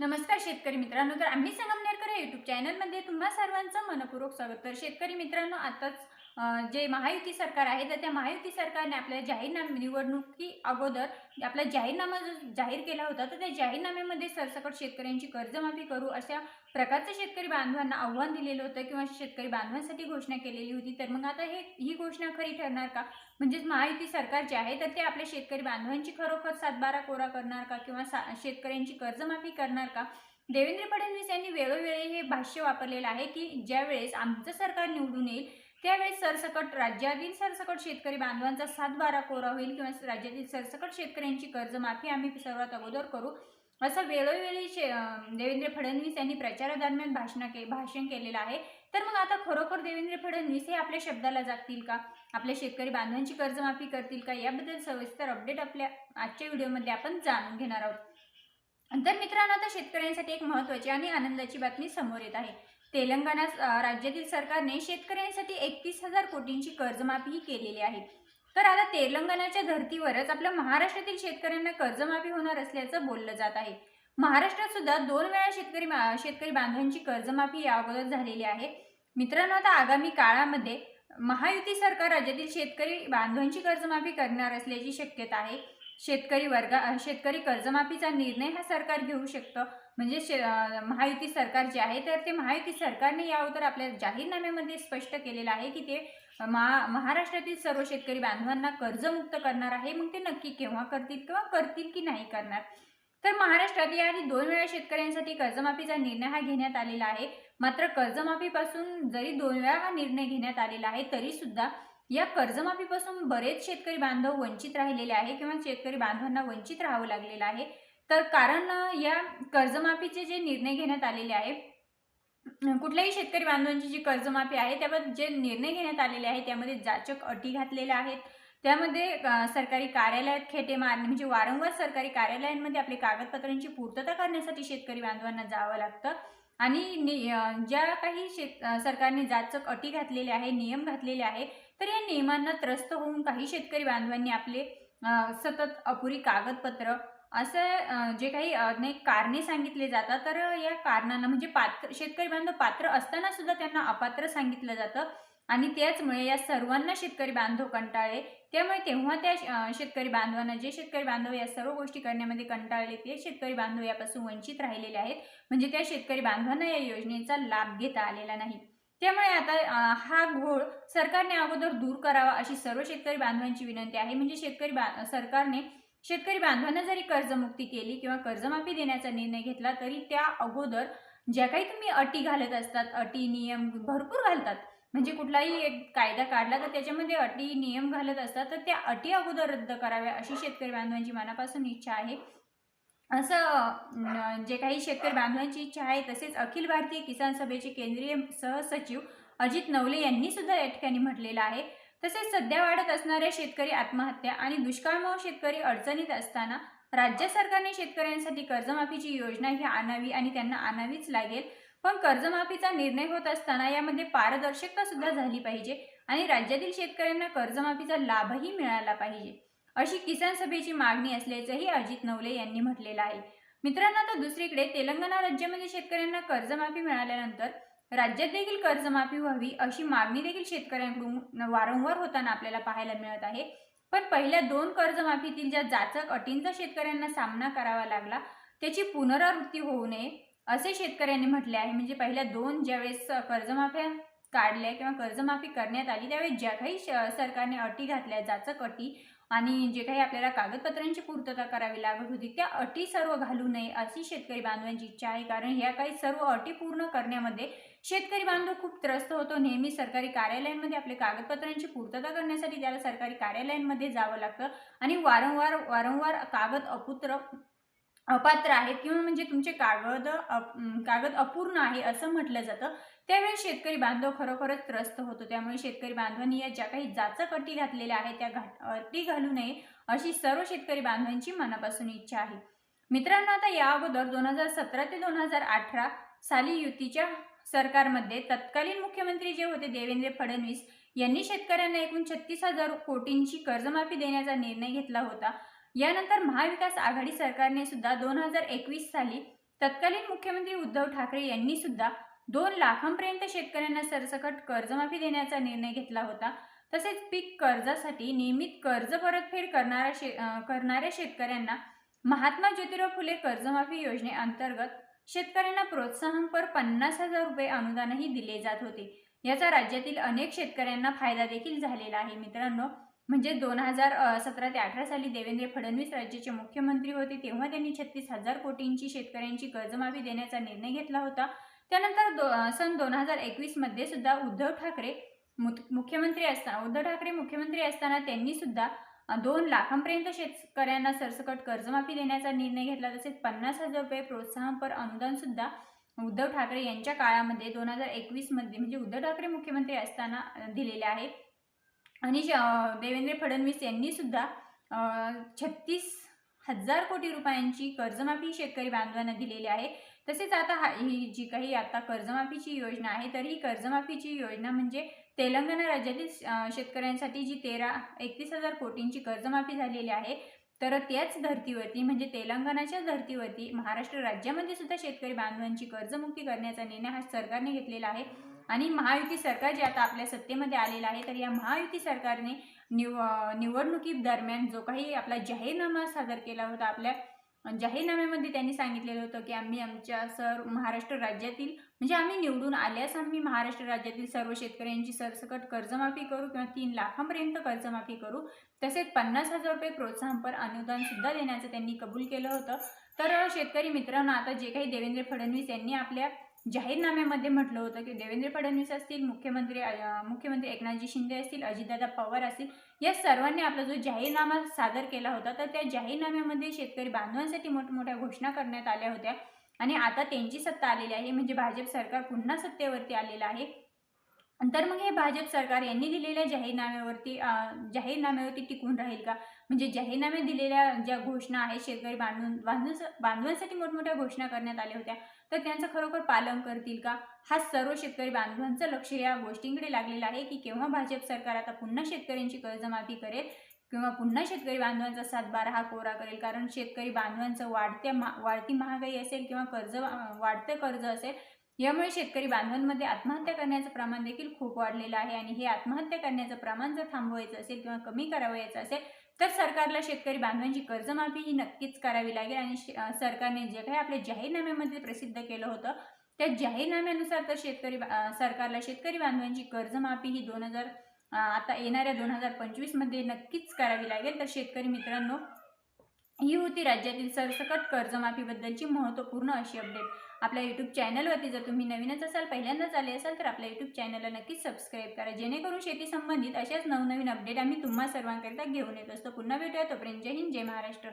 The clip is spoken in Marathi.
नमस्कार शेतकरी मित्रांनो तर आम्ही संगमनेरकर या युट्यूब चॅनलमध्ये तुम्हा सर्वांचं मनपूर्वक स्वागत. तर शेतकरी मित्रांनो आताच जे महायुती सरकार आहे तर त्या महायुती सरकारने आपल्या जाहीरनामे निवडणुकी अगोदर आपला जाहीरनामा जो जाहीर केला होता तर त्या जाहीरनाम्यामध्ये सरसकट शेतकऱ्यांची कर्जमाफी करू अशा प्रकारचं शेतकरी बांधवांना आव्हान दिलेलं होतं किंवा शेतकरी बांधवांसाठी घोषणा केलेली होती. तर मग आता हे ही घोषणा खरी ठरणार का? म्हणजेच महायुती सरकार जे आहे तर ते आपल्या शेतकरी बांधवांची खरोखर सातबारा कोरा करणार का? किंवा सा शेतकऱ्यांची कर्जमाफी करणार का? देवेंद्र फडणवीस यांनी वेळोवेळी हे भाष्य वापरलेलं आहे की ज्यावेळेस आमचं सरकार निवडून येईल त्यावेळेस सरसकट राज्यातील सरसकट शेतकरी बांधवांचा सातबारा कोरा होईल किंवा राज्यातील सरसकट शेतकऱ्यांची कर्जमाफी आम्ही सर्वात अगोदर करू. असं वेळोवेळी शे देवेंद्र फडणवीस यांनी प्रचारादरम्यान भाषण के भाषण केलेलं आहे. तर मग आता खरोखर देवेंद्र फडणवीस हे आपल्या शब्दाला जागतील का? आपल्या शेतकरी बांधवांची कर्जमाफी करतील का? याबद्दल सविस्तर अपडेट आपल्या आजच्या व्हिडिओमध्ये आपण जाणून घेणार आहोत. तर मित्रांनो आता शेतकऱ्यांसाठी एक महत्त्वाची आणि आनंदाची बातमी समोर येत आहे. तेलंगणा राज्यातील सरकारने शेतकऱ्यांसाठी एकतीस हजार कोटींची कर्जमाफी केलेली आहे. तर आता तेलंगणाच्या धर्तीवरच आपल्या महाराष्ट्रातील शेतकऱ्यांना कर्जमाफी होणार असल्याचं बोललं जात आहे. महाराष्ट्रात सुद्धा दोन वेळा शेतकरी मा- शेतकरी बांधवांची कर्जमाफी या अगोदर झालेली आहे. मित्रांनो आता आगामी काळामध्ये महायुती सरकार राज्यातील शेतकरी बांधवांची कर्जमाफी करणार असल्याची शक्यता आहे. शेतकरी वर्गा शेतकरी कर्जमाफीचा निर्णय हा सरकार घेऊ शकतं. म्हणजे शे महायुती सरकार जे आहे तर ते महायुती सरकारने या अगोदर आपल्या जाहीरनाम्यामध्ये स्पष्ट केलेलं आहे की ते महा महाराष्ट्रातील सर्व शेतकरी बांधवांना कर्जमुक्त करणार आहे. मग ते नक्की केव्हा करतील किंवा करतील की नाही करणार? तर महाराष्ट्रात याआधी दोन वेळा शेतकऱ्यांसाठी कर्जमाफीचा निर्णय हा घेण्यात आलेला आहे. मात्र कर्जमाफीपासून जरी दोन वेळा हा निर्णय घेण्यात आलेला आहे तरी सुद्धा या कर्जमाफीपासून बरेच शेतकरी बांधव वंचित राहिलेले आहे किंवा शेतकरी बांधवांना वंचित राहावं लागलेलं आहे. तर कारण या कर्जमाफीचे जे निर्णय घेण्यात आलेले आहे कुठल्याही शेतकरी बांधवांची जी कर्जमाफी आहे त्यावर जे निर्णय घेण्यात आलेले आहे त्यामध्ये जाचक अटी घातलेल्या आहेत. त्यामध्ये सरकारी कार्यालयात खेटे मारणे म्हणजे वारंवार सरकारी कार्यालयांमध्ये आपले कागदपत्रांची पूर्तता करण्यासाठी शेतकरी बांधवांना जावं लागतं. आणि ज्या काही शेत सरकारने जाचक अटी घातलेल्या आहे नियम घातलेले आहे तर या नियमांना त्रस्त होऊन काही शेतकरी बांधवांनी आपले सतत अपुरी कागदपत्र असं जे काही अनेक कारणे सांगितले जातात तर या कारणांना म्हणजे पात्र शेतकरी बांधव पात्र असताना सुद्धा त्यांना अपात्र सांगितलं जातं. आणि त्याचमुळे या सर्वांना शेतकरी बांधव कंटाळले. त्यामुळे तेव्हा त्या शेतकरी बांधवांना जे शेतकरी बांधव या सर्व गोष्टी करण्यामध्ये कंटाळले ते शेतकरी बांधव यापासून वंचित राहिलेले आहेत. म्हणजे त्या शेतकरी बांधवांना या योजनेचा लाभ घेता आलेला नाही. त्यामुळे आता हा घोळ सरकारने अगोदर दूर करावा अशी सर्व शेतकरी बांधवांची विनंती आहे. म्हणजे शेतकरी बा सरकारने शेतकरी बांधवांना जरी कर्जमुक्ती केली किंवा कर्जमाफी देण्याचा निर्णय घेतला तरी त्या अगोदर ज्या काही तुम्ही अटी घालत असतात अटी नियम भरपूर घालतात. म्हणजे कुठलाही एक कायदा काढला तर त्याच्यामध्ये अटी नियम घालत असतात तर त्या अटी अगोदर रद्द कराव्या अशी शेतकरी बांधवांची मनापासून इच्छा आहे. असं जे काही शेतकरी बांधवांची इच्छा आहे तसेच अखिल भारतीय किसान सभेचे केंद्रीय सहसचिव अजित नवले यांनी सुद्धा या ठिकाणी म्हटलेलं आहे. तसेच सध्या वाढत असणाऱ्या शेतकरी आत्महत्या आणि दुष्काळमुळे शेतकरी अडचणीत असताना राज्य सरकारने शेतकऱ्यांसाठी कर्जमाफीची योजना ही आणावी आणि त्यांना आणावीच लागेल. पण कर्जमाफीचा निर्णय होत असताना यामध्ये पारदर्शकता सुद्धा झाली पाहिजे आणि राज्यातील शेतकऱ्यांना कर्जमाफीचा लाभही मिळाला पाहिजे. अशी किसान सभेची मागणी असल्याचंही अजित नवले यांनी म्हटलेलं आहे. मित्रांनो आता दुसरीकडे तेलंगणा राज्यामध्ये शेतकऱ्यांना कर्जमाफी मिळाल्यानंतर राज्यात देखील कर्जमाफी व्हावी अशी मागणी देखील शेतकऱ्यांकडून वारंवार होताना आपल्याला पाहायला मिळत आहे. पण पहिल्या दोन कर्जमाफीतील ज्या जाचक अटींचा शेतकऱ्यांना सामना करावा लागला त्याची पुनरावृत्ती होऊ नये असे शेतकऱ्यांनी म्हटले आहे. म्हणजे पहिल्या दोन ज्यावेळेस कर्जमाफ्या काढल्या किंवा कर्जमाफी करण्यात आली त्यावेळेस ज्या काही श- सरकारने अटी घातल्या जाचक अटी आणि जे काही आपल्याला कागदपत्रांची पूर्तता करावी लागत होती त्या अटी सर्व घालू नये अशी शेतकरी बांधवांची इच्छा आहे. कारण ह्या काही सर्व अटी पूर्ण करण्यामध्ये शेतकरी बांधव खूप त्रस्त होतो. नेहमी सरकारी कार्यालयांमध्ये आपले कागदपत्रांची पूर्तता करण्यासाठी त्याला सरकारी कार्यालयांमध्ये जावं लागतं. आणि वारंवार वारंवार कागद अपुत्र अपात्र आहेत किंवा म्हणजे तुमचे कागद अप- कागद अपूर्ण आहे असं म्हटलं जातं. त्यावेळी शेतकरी बांधव खरोखरच त्रस्त होतो. त्यामुळे शेतकरी बांधवांनी या ज्या काही जाचक अटी घातलेल्या आहेत त्या घाट अटी घालू नये अशी सर्व शेतकरी बांधवांची मनापासून इच्छा आहे. मित्रांनो आता या अगोदर दोन हजार सतरा ते दोन हजार अठरा साली युतीच्या सरकारमध्ये तत्कालीन मुख्यमंत्री जे होते देवेंद्र फडणवीस यांनी शेतकऱ्यांना एकूण छत्तीस हजार कोटींची कर्जमाफी देण्याचा निर्णय घेतला होता. यानंतर महाविकास आघाडी सरकारने सुद्धा दोन हजार एकवीस साली तत्कालीन मुख्यमंत्री उद्धव ठाकरे यांनी सुद्धा दोन लाखांपर्यंत शेतकऱ्यांना सरसकट कर्जमाफी देण्याचा निर्णय घेतला होता. तसेच पीक कर्जासाठी नियमित कर्ज परतफेड करणाऱ्या शे करणाऱ्या शेतकऱ्यांना महात्मा ज्योतिराव फुले कर्जमाफी योजनेअंतर्गत शेतकऱ्यांना प्रोत्साहनपर पन्नास हजार रुपये अनुदानही दिले जात होते. याचा राज्यातील अनेक शेतकऱ्यांना फायदा देखील झालेला आहे मित्रांनो. म्हणजे दोन हजार सतरा ते अठरा साली देवेंद्र फडणवीस राज्याचे मुख्यमंत्री होते तेव्हा त्यांनी छत्तीस हजार कोटींची शेतकऱ्यांची कर्जमाफी देण्याचा निर्णय घेतला होता. त्यानंतर दो सन दोन हजार एकवीसमध्ये सुद्धा उद्धव ठाकरे मुख्यमंत्री असताना उद्धव ठाकरे मुख्यमंत्री असताना त्यांनी सुद्धा दोन लाखांपर्यंत शेतकऱ्यांना सरसकट कर्जमाफी देण्याचा निर्णय घेतला तसेच पन्नास हजार रुपये प्रोत्साहनपर अनुदान सुद्धा उद्धव ठाकरे यांच्या काळामध्ये दोन हजार एकवीसमध्ये म्हणजे उद्धव ठाकरे मुख्यमंत्री असताना दिलेले आहे. आणि देवेंद्र फडणवीस यांनी सुद्धा छत्तीस हजार कोटी रुपयांची कर्जमाफी शेतकरी बांधवांना दिलेली आहे. तसेच आता हा ही जी काही आता कर्जमाफीची योजना आहे तर ही कर्जमाफीची योजना म्हणजे तेलंगणा राज्यातील शेतकऱ्यांसाठी जी तेरा एकतीस हजार कोटींची कर्जमाफी झालेली आहे तर त्याच धर्तीवरती म्हणजे तेलंगणाच्या धर्तीवरती महाराष्ट्र राज्यामध्ये सुद्धा शेतकरी बांधवांची कर्जमुक्ती करण्याचा निर्णय हा सरकारने घेतलेला आहे. आणि महायुती सरकार जे आता आपल्या सत्तेमध्ये आलेलं आहे तर या महायुती सरकारने निव निवडणुकी दरम्यान जो काही आपला जाहीरनामा सादर केला होता आपल्या जाहीरनाम्यामध्ये त्यांनी सांगितलेलं होतं की आम्ही आमच्या सर महाराष्ट्र राज्यातील म्हणजे आम्ही निवडून आल्यास आम्ही महाराष्ट्र राज्यातील सर्व शेतकऱ्यांची सरसकट कर्जमाफी करू किंवा तीन लाखांपर्यंत कर्जमाफी करू. तसेच पन्नास हजार रुपये प्रोत्साहनपर अनुदान सुद्धा देण्याचं त्यांनी कबूल केलं होतं. तर शेतकरी मित्रांनो आता जे काही देवेंद्र फडणवीस यांनी आपल्या जाहीरनाम्यामध्ये म्हटलं होतं की देवेंद्र फडणवीस असतील मुख्यमंत्री मुख्यमंत्री एकनाथजी शिंदे असतील अजितदादा पवार असतील या सर्वांनी आपला जो जाहीरनामा सादर केला होता तर त्या जाहीरनाम्यामध्ये शेतकरी बांधवांसाठी मोठमोठ्या घोषणा करण्यात आल्या होत्या. आणि आता त्यांची सत्ता आलेली आहे म्हणजे भाजप सरकार पुन्हा सत्तेवरती आलेलं आहे. तर मग हे भाजप सरकार यांनी दिलेल्या जाहीरनाम्यावरती जाहीरनाम्यावरती टिकून राहील का? म्हणजे जाहीरनाम्यात दिलेल्या ज्या घोषणा आहेत शेतकरी बांधून बांधून बांधवांसाठी मोठमोठ्या घोषणा करण्यात आल्या होत्या. तर त्यांचं खरोखर पालन करतील का? हा सर्व शेतकरी बांधवांचं लक्ष या गोष्टींकडे लागलेलं आहे की केव्हा भाजप सरकार आता पुन्हा शेतकऱ्यांची कर्जमाफी करेल किंवा पुन्हा शेतकरी बांधवांचा सातबारा हा कोरा करेल? कारण शेतकरी बांधवांचं वाढत्या मा वाढती महागाई असेल किंवा कर्ज वाढतं कर्ज असेल यामुळे शेतकरी बांधवांमध्ये आत्महत्या करण्याचं प्रमाण देखील खूप वाढलेलं आहे. आणि हे आत्महत्या करण्याचं प्रमाण जर थांबवायचं असेल किंवा कमी करावयाचं असेल तर सरकारला शेतकरी बांधवांची कर्जमाफी ही नक्कीच करावी लागेल आणि शे- सरकारने जे काही आपल्या जाहीरनाम्यामध्ये प्रसिद्ध केलं होतं त्या जाहीरनाम्यानुसार तर शेतकरी सरकारला शेतकरी बांधवांची कर्जमाफी ही दोन हजार आता येणाऱ्या दोन हजार पंचवीसमध्ये नक्कीच करावी लागेल. तर शेतकरी मित्रांनो ही होती राज्यातील सरसकट कर्जमाफीबद्दलची महत्त्वपूर्ण अशी अपडेट आपल्या यूट्यूब चॅनलवरती जर तुम्ही नवीनच असाल पहिल्यांदाच आले असाल तर आपल्या यूट्यूब चॅनलला नक्कीच सबस्क्राईब करा. जेणेकरून शेती संबंधित अशाच नवनवीन अपडेट आम्ही तुम्हा सर्वांकरिता घेऊन येत असतो. पुन्हा भेटूया. तोपर्यंत जय हिंद जय महाराष्ट्र.